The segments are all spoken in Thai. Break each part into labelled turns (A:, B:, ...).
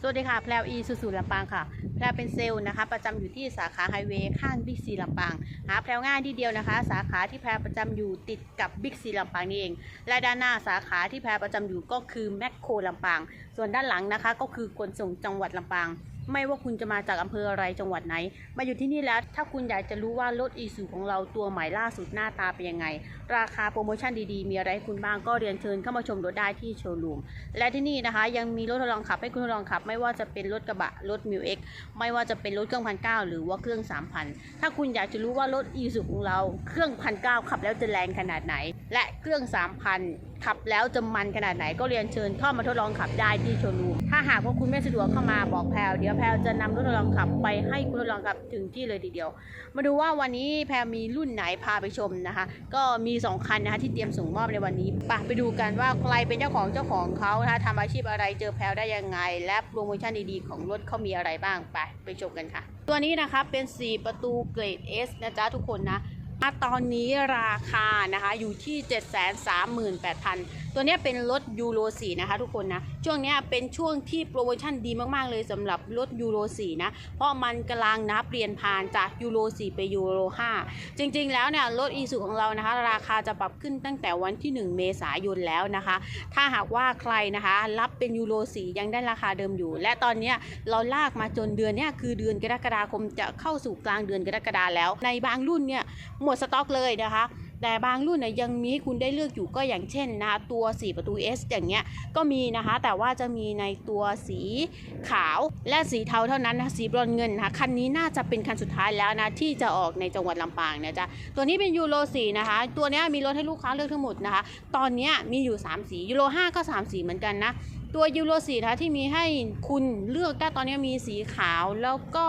A: สวัสดีค่ะ แพลวอีสุสุลำปางค่ะ แพลวเป็นเซลล์นะคะ ประจำอยู่ที่สาขาไฮเวย์ข้างบิ๊กซีลำปาง หาแพลวง่ายที่เดียวนะคะ สาขาที่แพลวประจำอยู่ติดกับบิ๊กซีลำปางนี่เอง และด้านหน้าสาขาที่แพลวประจำอยู่ก็คือแมคโครลำปาง ส่วนด้านหลังนะคะก็คือขนส่งจังหวัดลำปาง ไม่ว่าคุณจะมาจากอำเภออะไรจังหวัดไหน มาอยู่ที่นี่แล้ว ถ้าคุณอยากจะรู้ว่ารถอีซูของเราตัวใหม่ล่าสุดหน้าตาเป็นยังไง ราคาโปรโมชั่นดีๆ มีอะไรให้คุณบ้างก็เรียนเชิญเข้ามาชมรถได้ที่โชว์รูม และที่นี่นะคะ ยังมีรถทดลองขับให้คุณทดลองขับ ไม่ว่าจะเป็นรถกระบะรถมิวเอ็กไม่ว่าจะเป็นรถเครื่องพันเก้าหรือว่าเครื่องสามพันถ้าคุณอยากจะรู้ว่ารถอีซูของเราเครื่องพันเก้าขับแล้วจะแรงขนาดไหน และเครื่องสามพัน ขับแล้วจะมันขนาดไหนก็เรียนเชิญเข้ามาทดลองขับได้ที่โชว์รูม ถ้าหากว่าคุณไม่สะดวกเข้ามาบอกแพลวเดี๋ยวแพลวจะนำรถทดลองขับไปให้คุณทดลองขับถึงที่เลยทีเดียว มาดูว่าวันนี้แพรมีรุ่นไหนพาไปชมนะคะ ก็มี 2 คันนะคะที่เตรียมส่งมอบในวันนี้ไปไปดูกันว่าใครเป็นเจ้าของเจ้าของเขานะคะทำอาชีพอะไรเจอแพรได้ยังไง และโปรโมชั่นดีๆของรถเขามีอะไรบ้างไปไปชมกันค่ะ ตัวนี้นะคะเป็น 4 ประตูเกรด S นะจ๊ะทุกคนนะ ตอนนี้ราคานะคะอยู่ที่ 738,000ตัวนี้เป็นรถยูโร4นะคะทุกคนนะช่วงนี้เป็นช่วงที่โปรโมชั่นดีมากๆเลยสำหรับรถยูโร4นะเพราะมันกำลังนะเปลี่ยนผ่านจากยูโร4ไปยูโร5จริงๆแล้วเนี่ยรถอีซูของเรานะคะ ราคาจะปรับขึ้นตั้งแต่วันที่ 1 เมษายนแล้วนะคะ ถ้าหากว่าใครนะคะ รับเป็นยูโร4ยังได้ราคาเดิมอยู่ และตอนนี้เราลากมาจนเดือนนี้คือเดือนกรกฎาคมจะเข้าสู่กลางเดือนกรกฎาแล้ว ในบางรุ่นเนี่ยหมดสต็อกเลยนะคะ แต่บางรุ่นเนี่ยยังมีให้คุณได้เลือกอยู่ก็อย่างเช่นนะคะตัว 4 ประตู S อย่างเงี้ยก็มีนะคะ แต่ว่าจะมีในตัวสีขาวและสีเทาเท่านั้นนะสีบรอนเงินนะคะคันนี้น่าจะเป็นคันสุดท้ายแล้วนะที่จะออกในจังหวัดลำปางนะจ๊ะตัวนี้เป็นยูโร4นะคะ ตัวนี้มีรถให้ลูกค้าเลือกทั้งหมดนะคะ ตอนนี้มีอยู่ 3 สียูโร5ก็ 3 สีเหมือนกันนะ ตัวยูโรสีนะคะที่มีให้คุณเลือกได้ตอนนี้มีสีขาวแล้วก็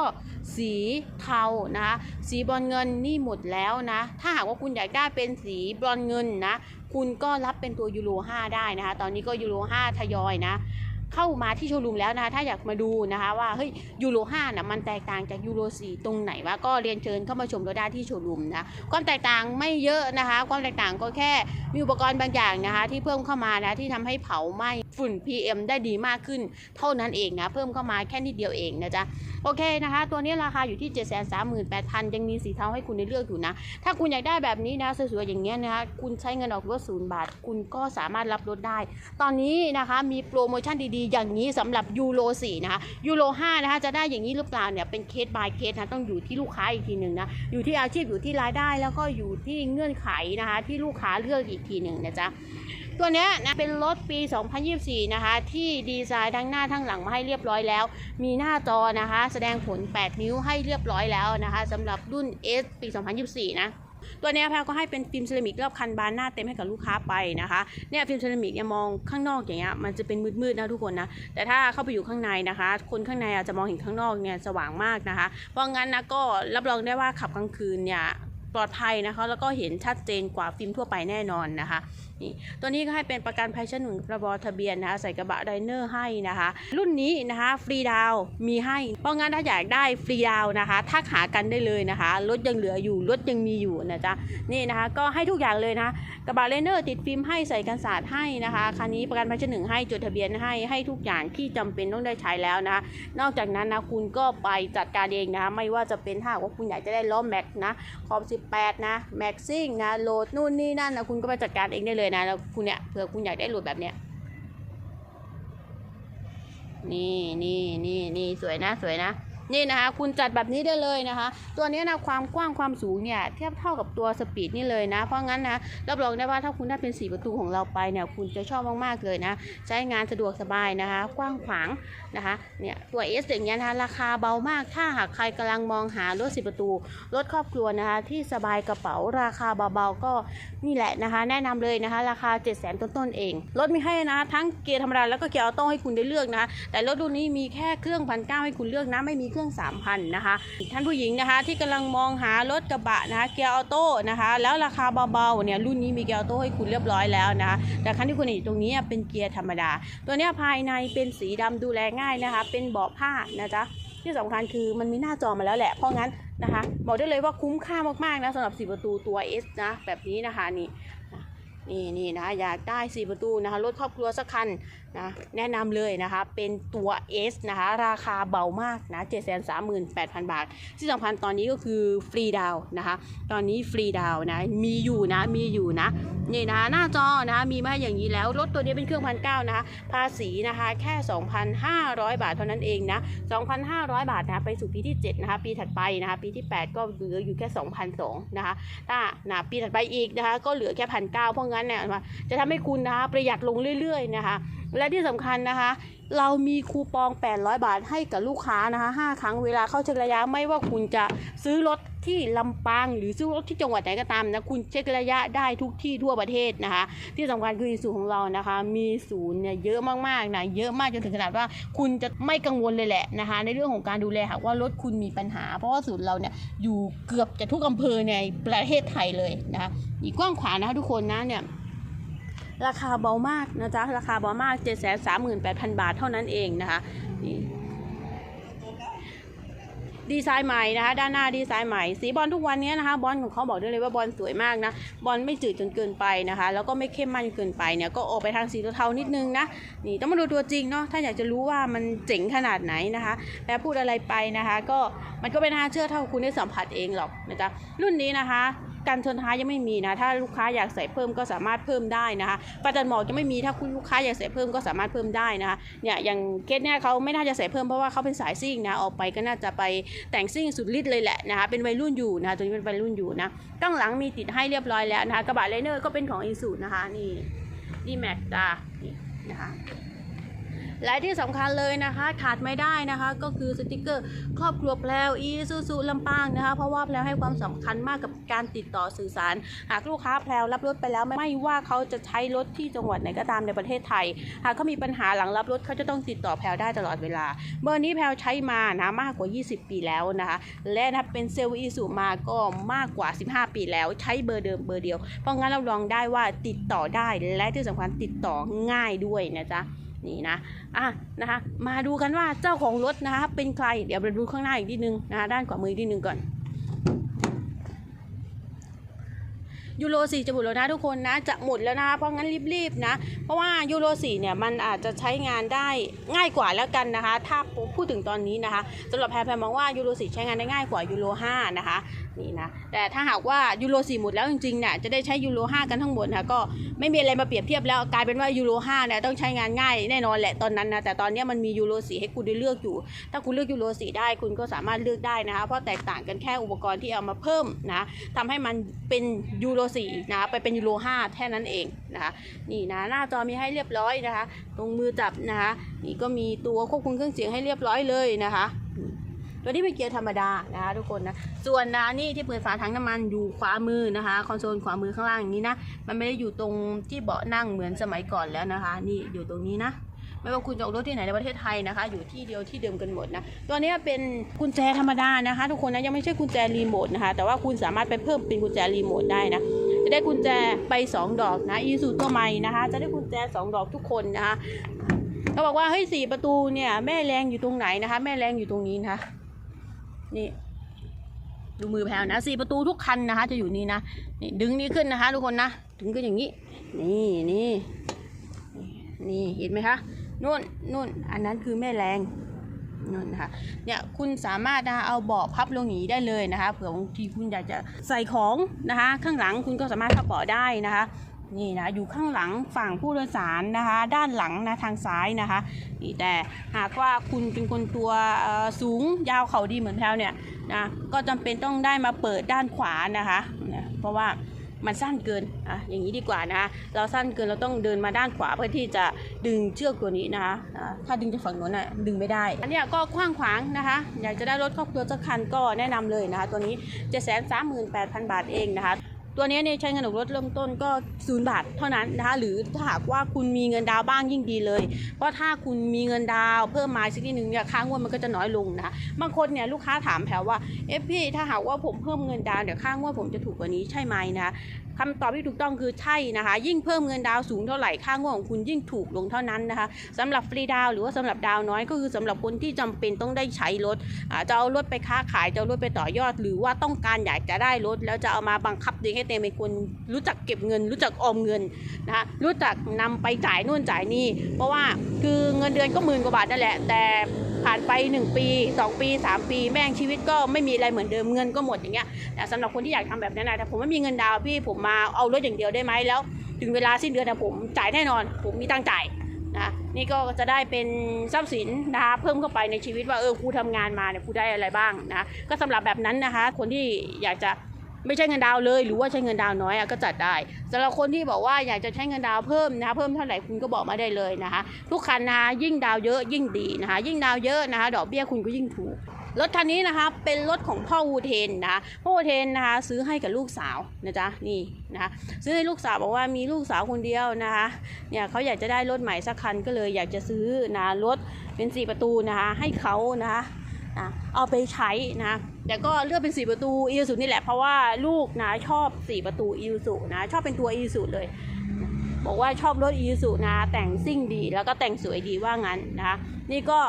A: สีเทานะคะสีบรอนเงินนี่หมดแล้วนะ ถ้าหากว่าคุณอยากได้เป็นสีบรอนเงินนะ คุณก็รับเป็นตัวยูโร5ได้นะคะ ตอนนี้ก็ยูโร5ทยอยนะ เข้ามาที่โชว์รูมแล้วนะคะ ถ้าอยากมาดูนะคะว่าเฮ้ยยูโร5นะมันแตกต่างจากยูโร4ตรงไหนวะก็เรียนเชิญเข้ามาชมรถได้ที่โชว์รูมนะความแตกต่างไม่เยอะนะคะ ความแตกต่างก็แค่มีอุปกรณ์บางอย่างนะคะ ที่เพิ่มเข้ามานะที่ทำให้เผาไหม้ฝุ่น PM ได้ดีมากขึ้น เท่านั้นเองนะเพิ่มเข้ามาแค่นิดเดียวเองนะจ๊ะโอเคนะคะ ตัวนี้ราคาอยู่ที่ 7 3 8 0 0 0 ยังมีสีเทาให้คุณได้เลือกอยู่นะ ถ้าคุณอยากได้แบบนี้นะสวยๆอย่างเงี้ยนะคะคุณใช้เงินออกรถศูนย์บาท คุณก็สามารถรับรถได้ ตอนนี้นะคะมีโปรโมชั่นดีๆ อย่างนี้สำหรับยูโร4นะคะยูโร5นะคะจะได้อย่างนี้หรือเปล่าเนี่ยเป็นเคส by เคสนะต้องอยู่ที่ลูกค้าอีกทีหนึ่งนะอยู่ที่อาชีพอยู่ที่รายได้แล้วก็อยู่ที่เงื่อนไขนะคะที่ลูกค้าเลือกอีกทีหนึ่งนะจ๊ะ ตัวเนี้ยนะเป็นรถปี 2024 นะคะ ที่ดีไซน์ทั้งหน้าทั้งหลังมาให้เรียบร้อยแล้ว มีหน้าจอนะคะ แสดงผล 8 นิ้วให้เรียบร้อยแล้วนะคะสำหรับรุ่น S ปี 2024 นะตัวนี้แพลก็ให้เป็นฟิล์มเซรามิกรอบคันบานหน้าเต็มให้กับลูกค้าไปนะคะเนี่ยฟิล์มเซรามิกเนี่ยมองข้างนอกอย่างเงี้ยมันจะเป็นมืดๆนะทุกคนนะแต่ถ้าเข้าไปอยู่ข้างในนะคะ คนข้างในอาจจะมองเห็นข้างนอกเนี่ยสว่างมากนะคะ เพราะงั้นนะก็รับรองได้ว่าขับกลางคืนเนี่ยปลอดภัยนะคะ แล้วก็เห็นชัดเจนกว่าฟิล์มทั่วไปแน่นอนนะคะ นี่ตัวนี้ก็ให้เป็นประกันภัยชั้นหนึ่งประบอทะเบียนนะคะใส่กระบะไดเนอร์ให้นะคะ รุ่นนี้นะคะฟรีดาวมีให้ เพราะงั้นถ้าอยากได้ฟรีดาวนะคะทักหากันได้เลยนะคะรถยังเหลืออยู่รถยังมีอยู่นะจ๊ะนี่นะคะ ก็ให้ทุกอย่างเลยนะกระบะไดเนอร์ติดฟิล์มให้ใส่กันสาดให้นะคะคันนี้ประกันภัยชั้นหนึ่งให้จดทะเบียนให้ให้ทุกอย่างที่จำเป็นต้องได้ใช้แล้วนะคะนอกจากนั้นนะคุณก็ไปจัดการเองนะคะไม่ว่าจะเป็นถ้าว่าคุณอยากจะได้ล้อแม็กนะขอบ 18 นะแม็กซิ่งนะโหลดนู่นนี่นั่นนะคุณก็ไปจัดการเองได้เลยนะแล้วคุณเนี่ยเผื่อคุณอยากได้หลดแบบเนี้ยนี่นี่นี่นี่สวยนะสวยนะ นี่นะคะ คุณจัดแบบนี้ได้เลยนะคะ ตัวนี้นะความกว้างความสูงเนี่ยเทียบเท่ากับตัวสปีดนี่เลยนะ เพราะงั้นนะรับรองได้ว่าถ้าคุณได้เป็นสีประตูของเราไปเนี่ยคุณจะชอบมากๆเลยนะ ใช้งานสะดวกสบายนะคะ กว้างขวางนะคะเนี่ยตัว S อย่างเงี้ยนะคะราคาเบามากถ้าหากใครกำลังมองหารถสิประตูรถครอบครัวนะคะ ที่สบายกระเป๋าราคาเบาๆก็นี่แหละนะคะ แนะนำเลยนะคะ ราคา 7 0 0 0 0ต้นๆเองรถมีให้นะ ทั้งเกียร์ธรรมดาแล้วก็เกียร์ออโต้ให้คุณได้เลือกนะคะแต่รถรุ่นนี้มีแค่เครื่องพันเก้าให้คุณเลือกนะไม่มีเครื่องรื่อง 3,000นะคะท่านผู้หญิงนะคะที่กำลังมองหารถกระบะนะคะเกียร์ออโต้นะคะแล้วราคาเบาๆเนี่ยรุ่นนี้มีเกียร์ออโต้ให้คุณเรียบร้อยแล้วนะคะแต่คันที่คุณเห็นอยู่ตรงนี้เป็นเกียร์ธรรมดา ตัวนี้ภายในเป็นสีดำดูแลง่ายนะคะเป็นเบาะผ้านะจ๊ะที่สำคัญคือมันมีหน้าจอมาแล้วแหละเพราะงั้นนะคะบอกได้เลยว่าคุ้มค่ามากๆนะสำหรับสีประตูตัว S นะแบบนี้นะคะนี่นี่นี่นะอยากได้สี่ประตูนะคะรถครอบครัวสักคันนะแนะนำเลยนะคะ เป็นตัว S นะคะ ราคาเบามากนะ 738,000 บาท ที่สำคัญตอนนี้ก็คือฟรีดาวนะคะ ตอนนี้ฟรีดาวนะ มีอยู่นะ มีอยู่นะ นี่นะคะหน้าจอนะคะมีมาอย่างนี้แล้ว รถตัวนี้เป็นเครื่องพันเก้านะคะ ภาษีนะคะ แค่ 2,500 บาทเท่านั้นเองนะ 2,500 บาทนะไปสู่ปีที่ 7 นะคะ ปีถัดไปนะคะ ปีที่ 8 ก็เหลืออยู่แค่ 2,200นะคะ ถ้านะปีถัดไปอีกนะคะ ก็เหลือแค่พันเก้าเพราะงั้นเนี่ยจะทำให้คุณนะคะประหยัดลงเรื่อย ๆ นะคะและที่สำคัญนะคะ เรามีคูปอง 800 บาทให้กับลูกค้านะคะ5ครั้งเวลาเข้าเช็คระยะไม่ว่าคุณจะซื้อรถที่ลำปางหรือซื้อรถที่จังหวัดไหนก็ตามนะคุณเช็คระยะได้ทุกที่ทั่วประเทศนะคะ ที่สำคัญคือศูนย์ของเรานะคะ มีศูนย์เนี่ยเยอะมากๆนะเยอะมากจนถึงขนาดว่าคุณจะไม่กังวลเลยแหละนะคะ ในเรื่องของการดูแลหากว่ารถคุณมีปัญหา เพราะว่าศูนย์เราเนี่ยอยู่เกือบจะทุกอำเภอในประเทศไทยเลยนะคะอีกกว้างขวางนะคะทุกคนนะเนี่ย ราคาเบามากนะจ๊ะ ราคาเบามาก 7 3 8 0 0 0 บาทเท่านั้นเองนะคะนี่ดีไซน์ใหม่นะคะด้านหน้าดีไซน์ใหม่สีบอลทุกวันนี้นะคะบอลของเขาบอกได้เลยว่าบอลสวยมากนะบอลไม่จืดจนเกินไปนะคะ แล้วก็ไม่เข้มมันเกินไปเนี่ยก็ออกไปทางสีเทาๆนิดนึงนะนี่ต้องมาดูตัวจริงเนาะถ้าอยากจะรู้ว่ามันเจ๋งขนาดไหนนะคะแปพูดอะไรไปนะคะ ก็มันก็เป็นน่าเชื่อเท่าคุณได้สัมผัสเองหรอกนะจ๊ะรุ่นนี้นะคะ การชนท้ายยังไม่มีนะถ้าลูกค้าอยากใส่เพิ่มก็สามารถเพิ่มได้นะคะประจันหมอกยังไม่มีถ้าคุณลูกค้าอยากใส่เพิ่มก็สามารถเพิ่มได้นะคะเนี่ยอย่างเคสเนี่ยเขาไม่น่าจะใส่เพิ่มเพราะว่าเขาเป็นสายซิ่งนะออกไปก็น่าจะไปแต่งซิ่งสุดฤทธิ์เลยแหละนะคะเป็นวัยรุ่นอยู่นะคะตัวนี้เป็นวัยรุ่นอยู่นะข้งหลังมีติดให้เรียบร้อยแล้วนะคะกระบะไลเนอร์ก็เป็นของอีซูนะคะนี่ดีแม็กจ้านี่นะคะ และที่สำคัญเลยนะคะขาดไม่ได้นะคะ ก็คือสติกเกอร์ครอบครัวแพลวอีซูซูลำปางนะคะ เพราะว่าแพลวให้ความสำคัญมากกับการติดต่อสื่อสาร หากลูกค้าแพลวรับรถไปแล้วไม่ว่าเขาจะใช้รถที่จังหวัดไหนก็ตามในประเทศไทย หากเขามีปัญหาหลังรับรถเขาจะต้องติดต่อแพลวได้ตลอดเวลา เบอร์นี้แพลวใช้มานะมากกว่า 20 ปีแล้วนะคะ และนะเป็นเซลล์อีซูมาก็มากกว่า 15 ปีแล้วใช้เบอร์เดิมเบอร์เดียว เพราะงั้นเราลองได้ว่าติดต่อได้และที่สำคัญติดต่อง่ายด้วยนะจ๊ะ นี่นะอะนะคะมาดูกันว่าเจ้าของรถนะคะเป็นใครเดี๋ยวไปดูข้างหน้าอีกทีนึงนะคะด้านขวามืออีกทีนึงก่อนยูโร4จะหมดแล้วนะทุกคนนะจะหมดแล้วนะคะเพราะงั้นรีบๆนะเพราะว่ายูโร4เนี่ยมันอาจจะใช้งานได้ง่ายกว่าแล้วกันนะคะ ถ้าพูดถึงตอนนี้นะคะสำหรับแพรแพรมองว่ายูโร4ใช้งานได้ง่ายกว่ายูโร5นะคะ นี่นะ แต่ถ้าหากว่ายูโร4หมดแล้วจริงๆเนี่ยจะได้ใช้ยูโร5กันทั้งหมดนะคะก็ไม่มีอะไรมาเปรียบเทียบแล้วกลายเป็นว่ายูโร5เนี่ยต้องใช้งานง่ายแน่นอนแหละตอนนั้นนะแต่ตอนนี้มันมียูโร4ให้คุณได้เลือกอยู่ ถ้าคุณเลือกยูโร4ได้คุณก็สามารถเลือกได้นะคะเพราะแตกต่างกันแค่อุปกรณ์ที่เอามาเพิ่มนะทำให้มันเป็นยูโร4นะคะไปเป็นยูโร5แค่นั้นเองนะคะนี่นะหน้าจอมีให้เรียบร้อยนะคะ ตรงมือจับนะคะนี่ก็มีตัวควบคุมเครื่องเสียงให้เรียบร้อยเลยนะคะ ตัวนี้เป็นเกียร์ธรรมดานะคะทุกคนนะ ส่วนนะนี่ที่เปิดฝาถังน้ำมันอยู่ขวามือนะคะ คอนโซลขวามือข้างล่างอย่างนี้นะ มันไม่ได้อยู่ตรงที่เบาะนั่งเหมือนสมัยก่อนแล้วนะคะ นี่อยู่ตรงนี้นะไม่ว่าคุณจะออกรถที่ไหนในประเทศไทยนะคะ อยู่ที่เดียวที่เดิมกันหมดนะตัวนี้เป็นกุญแจธรรมดานะคะ ทุกคนนะยังไม่ใช่กุญแจรีโมทนะคะ แต่ว่าคุณสามารถไปเพิ่มเป็นกุญแจรีโมทได้นะจะได้กุญแจไป 2 ดอกนะอีซูตัวใหม่นะคะ จะได้กุญแจ 2 ดอกทุกคนนะคะเขาบอกว่าเฮ้ยสี่ประตูเนี่ยแม่แรงอยู่ตรงไหนนะคะ แม่แรงอยู่ตรงนี้นะคะ นี่ ดูมือแพลวนะสี่ประตูทุกคันนะคะ จะอยู่นี่นะนี่ดึงนี้ขึ้นนะคะ ทุกคนนะดึงขึ้นอย่างนี้ นี่นี่นี่เห็นไหมคะนู่นนู่นอันนั้นคือแม่แรงนู่นนะคะเนี่ยคุณสามารถนะคะเอาเบาะพับลงอย่างนี้ได้เลยนะคะเผื่อบางทีคุณอยากจะใส่ของนะคะ ข้างหลังคุณก็สามารถพับเบาะได้นะคะ นี่นะอยู่ข้างหลังฝั่งผู้โดยสารนะคะ ด้านหลังนะทางซ้ายนะคะนี่แต่หากว่าคุณเป็นคนตัวสูงยาวเขาดีเหมือนแพลวเนี่ยนะก็จำเป็นต้องได้มาเปิดด้านขวานะคะนะเพราะว่ามันสั้นเกินอะอย่างนี้ดีกว่านะคะเราสั้นเกินเราต้องเดินมาด้านขวาเพื่อที่จะดึงเชือกตัวนี้นะคะถ้าดึงจากฝั่งโน้นน่ะดึงไม่ได้อันนี้ก็กว้างขวางนะคะ อยากจะได้รถครอบครัวสักคันก็แนะนำเลยนะคะ ตัวนี้738,000บาทเองนะคะ ตัวนี้เนี่ยใช้เงินออกรถเริ่มต้นก็ศูนย์บาทเท่านั้นนะคะหรือถ้าหากว่าคุณมีเงินดาวบ้างยิ่งดีเลย เพราะถ้าคุณมีเงินดาวเพิ่มมาสักนิดนึงเนี่ยค่างวดมันก็จะน้อยลงนะคะบางคนเนี่ยลูกค้าถามแผลว่าเอฟพี่ถ้าหากว่าผมเพิ่มเงินดาวเดี๋ยวค่างวดผมจะถูกกว่านี้ใช่ไหมนะ คะคำตอบที่ถูกต้องคือใช่นะคะ ยิ่งเพิ่มเงินดาวสูงเท่าไหร่ค่างวดของคุณยิ่งถูกลงเท่านั้นนะคะสำหรับฟรีดาวหรือว่าสำหรับดาวน้อยก็คือสำหรับคนที่จำเป็นต้องได้ใช้รถจะเอารถไปค้าขายจะเอารถไปต่อยอด หรือว่าต้องการอยากจะได้รถ แล้วจะเอามาบังคับตัวเองให้เต็มเป็นคนรู้จักเก็บเงิน รู้จักออมเงินนะคะรู้จักนำไปจ่ายนู่นจ่ายนี่เพราะว่าคือเงินเดือนก็หมื่นกว่าบาทนั่นแหละแต่ผ่านไป 1 ปี 2 ปี 3 ปี แม่งชีวิตก็ไม่มีอะไรเหมือนเดิมเงินก็หมดอย่างเงี้ยแต่สำหรับคนที่อยากทำแบบนั้นนะแต่ผมไม่มีเงินดาวพี่ผมมาเอารถอย่างเดียวได้ไหมแล้ว ถึงเวลาสิ้นเดือนนะผมจ่ายแน่นอน ผมมีตังค์จ่ายนะนี่ก็จะได้เป็นทรัพย์สินนะคะเพิ่มเข้าไปในชีวิตว่าเออกูทำงานมาเนี่ยกูได้อะไรบ้างนะก็สำหรับแบบนั้นนะคะ คนที่อยากจะ ไม่ใช่เงินดาวเลย หรือว่าใช้เงินดาวน้อยก็จัดได้สำหรับคนที่บอกว่าอยากจะใช้เงินดาวเพิ่มนะคะเพิ่มเท่าไหร่คุณก็บอกมาได้เลยนะคะ ทุกคันนะคะยิ่งดาวเยอะยิ่งดีนะคะ ยิ่งดาวเยอะนะคะ ดอกเบี้ยคุณก็ยิ่งถูกรถคันนี้นะคะเป็นรถของพ่อวูเทนนะคะพ่อวูเทนนะคะซื้อให้กับลูกสาวนะจ๊ะนี่นะคะซื้อให้ลูกสาวบอกว่ามีลูกสาวคนเดียวนะคะเนี่ยเขาอยากจะได้รถใหม่สักคันก็เลยอยากจะซื้อนะรถเป็นสี่ประตูนะคะให้เขานะคะ นะเอาไปใช้นะแต่ก็เลือกเป็นสี่ประตูอีซูนี่แหละเพราะว่าลูกนะชอบสี่ประตูอีซูนะชอบเป็นตัวอีซูเลย บอกว่าชอบรถอีซูนะ แต่งซิ่งดี แล้วก็แต่งสวยดีว่างั้นนะคะ นี่ก็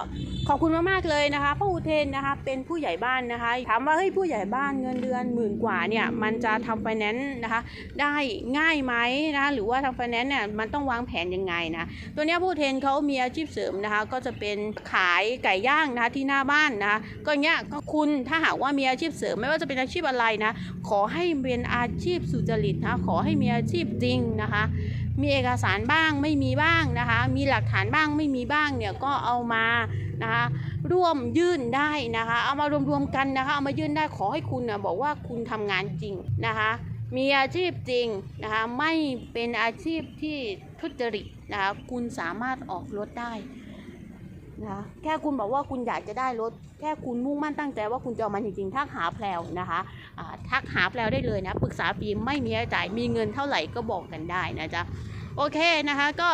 A: ขอบคุณมากๆเลยนะคะพ่ออุเทนนะคะเป็นผู้ใหญ่บ้านนะคะ ถามว่าเฮ้ยผู้ใหญ่บ้านเงินเดือนหมื่นกว่าเนี่ยมันจะทำไฟแนนซ์นะคะได้ง่ายไหมนะคะหรือว่าทำไฟแนนซ์เนี่ยมันต้องวางแผนยังไงนะตัวเนี้ยผู้อุเทนเขามีอาชีพเสริมนะคะ ก็จะเป็นขายไก่ย่างนะคะที่หน้าบ้านนะคะก็เนี้ยก็คุณถ้าหากว่ามีอาชีพเสริมไม่ว่าจะเป็นอาชีพอะไรนะขอให้เป็นอาชีพสุจริตนะขอให้มีอาชีพจริงนะคะ มีเอกสารบ้างไม่มีบ้างนะคะ มีหลักฐานบ้างไม่มีบ้างเนี่ยก็เอามานะคะร่วมยื่นได้นะคะ เอามารวมๆกันนะคะ เอามายื่นได้ขอให้คุณนะบอกว่าคุณทำงานจริงนะคะ มีอาชีพจริงนะคะ ไม่เป็นอาชีพที่ทุจริตนะคะ คุณสามารถออกรถได้นะคะแค่คุณบอกว่าคุณอยากจะได้รถ แค่คุณมุ่งมั่นตั้งใจว่าคุณจะเอามันจริงๆทักหาแพลวนะคะ ทักหาแปลวได้เลยนะปรึกษาฟรีไม่มีจ่ายมีเงินเท่าไหร่ก็บอกกันได้นะจ๊ะโอเคนะคะก็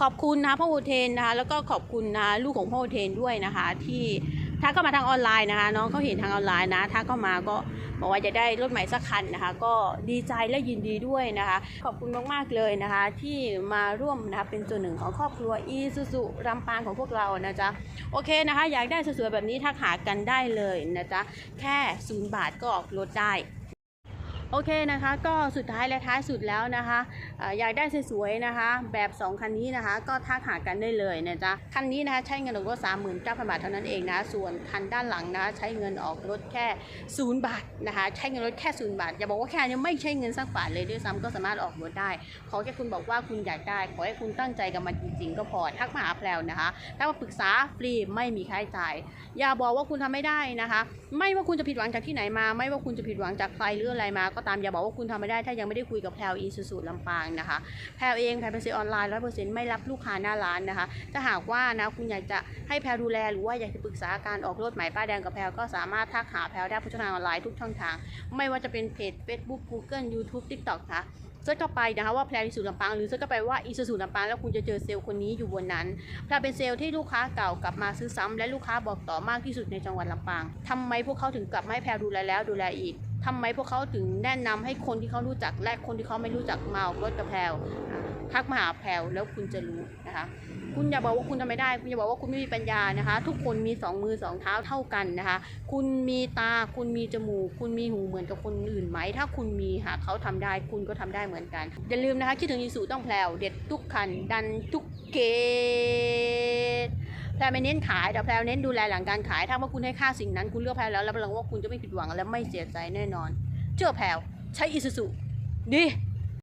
A: ขอบคุณนะพ่อโอเทนนะคะแล้วก็ขอบคุณนะลูกของพ่อโอเทนด้วยนะคะที่ ทักเข้ามาทางออนไลน์นะคะ น้องเขาเห็นทางออนไลน์นะ ถ้าเข้ามาก็บอกว่าจะได้รถใหม่สักคันนะคะ ก็ดีใจและยินดีด้วยนะคะ ขอบคุณมากๆเลยนะคะ ที่มาร่วมนะคะเป็นส่วนหนึ่งของครอบครัวอีซูซูรำปางของพวกเรานะจ๊ะโอเคนะคะ อยากได้สวยๆแบบนี้ทักหากันได้เลยนะจ๊ะแค่ศูนย์บาทก็ออกรถได้ โอเคนะคะ ก็สุดท้ายและท้ายสุดแล้วนะคะอยากได้สวยๆนะคะ แบบ 2 คันนี้นะคะ ก็ทักหากันได้เลยนะจ๊ะคันนี้นะคะใช้เงินออกรถสามหมื่นเก้าพันบาทเท่านั้นเองนะ ส่วนคันด้านหลังนะคะใช้เงินออกรถแค่ศูนย์บาทนะคะ ใช้เงินรถแค่ศูนย์บาท อย่าบอกว่าแค่นี้ไม่ใช่เงินสักบาทเลยด้วยซ้ำก็สามารถออกรถได้ ขอแค่คุณบอกว่าคุณอยากได้ ขอให้คุณตั้งใจกับมันจริงๆ ก็พอทักมาหาแพลวนะคะถ้ามาปรึกษาฟรีไม่มีค่าใช้จ่าย อย่าบอกว่าคุณทำไม่ได้นะคะ ไม่ว่าคุณจะผิดหวังจากที่ไหนมา ไม่ว่าคุณจะผิดหวังจากใครหรืออะไรมาก็ตามอย่าบอกว่าคุณทำไม่ได้ถ้ายังไม่ได้คุยกับแพลวอีซูซูลำปางนะคะแพลวเองแพลวเป็นเซลล์ออนไลน์ร้อยเปอร์เซ็นต์ไม่รับลูกค้าหน้าร้านนะคะถ้าหากว่านะคุณอยากจะให้แพลวดูแลหรือว่าอยากจะปรึกษาการออกรถหม่ป้ายแดงกับแพลวก็สามารถทักหาแพลวได้ผู้ช่องทาออนไลน์ทุกช่องทาง ไม่ว่าจะเป็นเพจ Facebook Google YouTube TikTok นะคะเซิร์ชเข้าไปนะคะว่าแพลวอีซูซูลำปางหรือเซิร์ชเข้าไปว่าอีซูซูลำปางแล้วคุณจะเจอเซลล์คนนี้อยู่บนนั้นแพลเป็นเซลล์ที่ลูกค้าเก่ากลับมาซื้อซ้ำและลูกค้าบอกต่อมากที่สุดในจังหวัดลำปางทำไมพวกเขาถึงกลับมาให้แพลดูแลแล้วดูแลอีก ทำไมพวกเขาถึงแนะนำให้คนที่เขารู้จักและคนที่เขาไม่รู้จักมาออกรถกับแพลอ่าทักมาหาแพลแล้วคุณจะรู้นะคะ คุณอย่าบอกว่าคุณทำไม่ได้ คุณอย่าบอกว่าคุณไม่มีปัญญานะคะ ทุกคนมีสองมือสองเท้าเท่ากันนะคะ คุณมีตา คุณมีจมูก คุณมีหูเหมือนกับคนอื่นไหม ถ้าคุณมีหากเขาทำได้ คุณก็ทำได้เหมือนกัน อย่าลืมนะคะคิดถึงยีสูต้องแพลวเด็ดทุกคัน ดันทุกเกต พลไม่เน้นขายแต่แพลวเน้นดูแลหลังการขาย ถ้าว่าคุณให้ค่าสิ่งนั้น คุณเลือกแพลวแล้วรับรองว่าคุณจะไม่ผิดหวังและไม่เสียใจแน่นอน เชื่อแพลวใช้อิสุสุดี